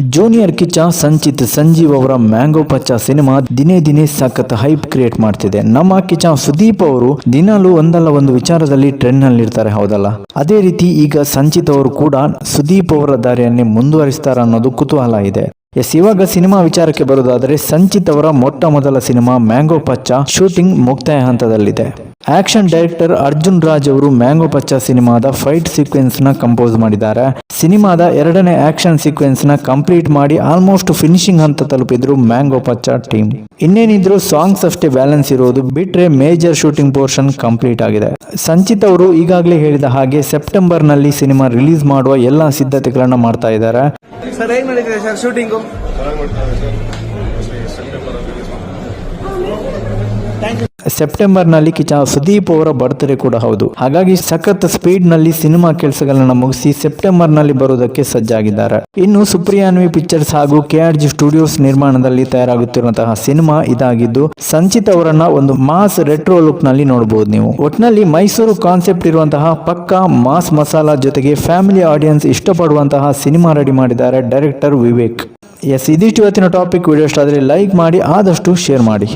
Junior Kichcha Sanchit Sanjeev ಅವರ mango ಪಚ್ಚ cinema ದಿನೇ ದಿನೇ ಸಖತ್ ಹೈಪ್ ಕ್ರಿಯೇಟ್ ಮಾಡ್ತಿದೆ. ನಮ್ಮ ಕಿಚ್ಚ ಸುದೀಪ್ ಅವರು ದಿನಾಲೂ ಒಂದಲ್ಲ ಒಂದು ವಿಚಾರದಲ್ಲಿ ಟ್ರೆಂಡ್ನಲ್ಲಿ ಇರ್ತಾರೆ ಹೌದಲ್ಲ? ಅದೇ ರೀತಿ ಈಗ ಸಂಚಿತ್ ಅವರು ಕೂಡ ಸುದೀಪ್ ಅವರ ದಾರಿಯನ್ನೇ ಮುಂದುವರಿಸ್ತಾರ ಅನ್ನೋದು ಕುತೂಹಲ ಇದೆ. ಎಸ್, ಇವಾಗ ಸಿನಿಮಾ ವಿಚಾರಕ್ಕೆ ಬರೋದಾದರೆ ಸಂಚಿತ್ ಅವರ ಮೊಟ್ಟ ಮೊದಲ ಸಿನಿಮಾ ಮ್ಯಾಂಗೋ ಪಚ್ಚ ಶೂಟಿಂಗ್ ಮುಕ್ತಾಯ ಹಂತದಲ್ಲಿದೆ. ಆಕ್ಷನ್ ಡೈರೆಕ್ಟರ್ ಅರ್ಜುನ್ ರಾಜ್ ಅವರು ಮ್ಯಾಂಗೋ ಪಚ್ಚ ಸಿನಿಮಾದ ಫೈಟ್ ಸೀಕ್ವೆನ್ಸ್ನ ಕಂಪೋಸ್ ಮಾಡಿದ್ದಾರೆ. ಸಿನಿಮಾದ ಎರಡನೇ ಆಕ್ಷನ್ ಸೀಕ್ವೆನ್ಸ್ನ ಕಂಪ್ಲೀಟ್ ಮಾಡಿ ಆಲ್ಮೋಸ್ಟ್ ಫಿನಿಶಿಂಗ್ ಹಂತ ತಲುಪಿದ್ರು ಮ್ಯಾಂಗೋ ಪಚ್ಚ ಟೀಮ್. ಇನ್ನೇನಿದ್ರು ಸಾಂಗ್ಸ್ ಅಷ್ಟೇ ಬ್ಯಾಲೆನ್ಸ್ ಇರೋದು ಬಿಟ್ರೆ ಮೇಜರ್ ಶೂಟಿಂಗ್ ಪೋರ್ಷನ್ ಕಂಪ್ಲೀಟ್ ಆಗಿದೆ. ಸಂಚಿತ್ ಅವರು ಈಗಾಗಲೇ ಹೇಳಿದ ಹಾಗೆ ಸೆಪ್ಟೆಂಬರ್ನಲ್ಲಿ ಸಿನಿಮಾ ರಿಲೀಸ್ ಮಾಡುವ ಎಲ್ಲಾ ಸಿದ್ಧತೆಗಳನ್ನ ಮಾಡ್ತಾ ಇದ್ದಾರೆ. ಸೆಪ್ಟೆಂಬರ್ನಲ್ಲಿ ಕಿಚ ಸುದೀಪ್ ಅವರ ಬರ್ತ್ಡೇ ಕೂಡ ಹೌದು. ಹಾಗಾಗಿ ಸಖತ್ ಸ್ಪೀಡ್ನಲ್ಲಿ ಸಿನಿಮಾ ಕೆಲಸಗಳನ್ನ ಮುಗಿಸಿ ಸೆಪ್ಟೆಂಬರ್ನಲ್ಲಿ ಬರುವುದಕ್ಕೆ ಸಜ್ಜಾಗಿದ್ದಾರೆ. ಇನ್ನು ಸುಪ್ರಿಯಾನ್ವಿ ಪಿಕ್ಚರ್ಸ್ ಹಾಗೂ ಕೆಆರ್ಜಿ ಸ್ಟುಡಿಯೋಸ್ ನಿರ್ಮಾಣದಲ್ಲಿ ತಯಾರಾಗುತ್ತಿರುವಂತಹ ಸಿನಿಮಾ ಇದಾಗಿದ್ದು, ಸಂಚಿತ್ ಅವರನ್ನ ಒಂದು ಮಾಸ್ ರೆಟ್ರೋ ಲುಕ್ನಲ್ಲಿ ನೋಡಬಹುದು ನೀವು. ಒಟ್ನಲ್ಲಿ ಮೈಸೂರು ಕಾನ್ಸೆಪ್ಟ್ ಇರುವಂತಹ ಪಕ್ಕಾ ಮಾಸ್ ಮಸಾಲಾ ಜೊತೆಗೆ ಫ್ಯಾಮಿಲಿ ಆಡಿಯನ್ಸ್ ಇಷ್ಟಪಡುವಂತಹ ಸಿನಿಮಾ ರೆಡಿ ಮಾಡಿದ್ದಾರೆ ಡೈರೆಕ್ಟರ್ ವಿವೇಕ್. ಎಸ್, ಇದಿಷ್ಟು ಇವತ್ತಿನ ಟಾಪಿಕ್. ವಿಡಿಯೋ ಇಷ್ಟ ಆದರೆ ಲೈಕ್ ಮಾಡಿ, ಆದಷ್ಟು ಶೇರ್ ಮಾಡಿ.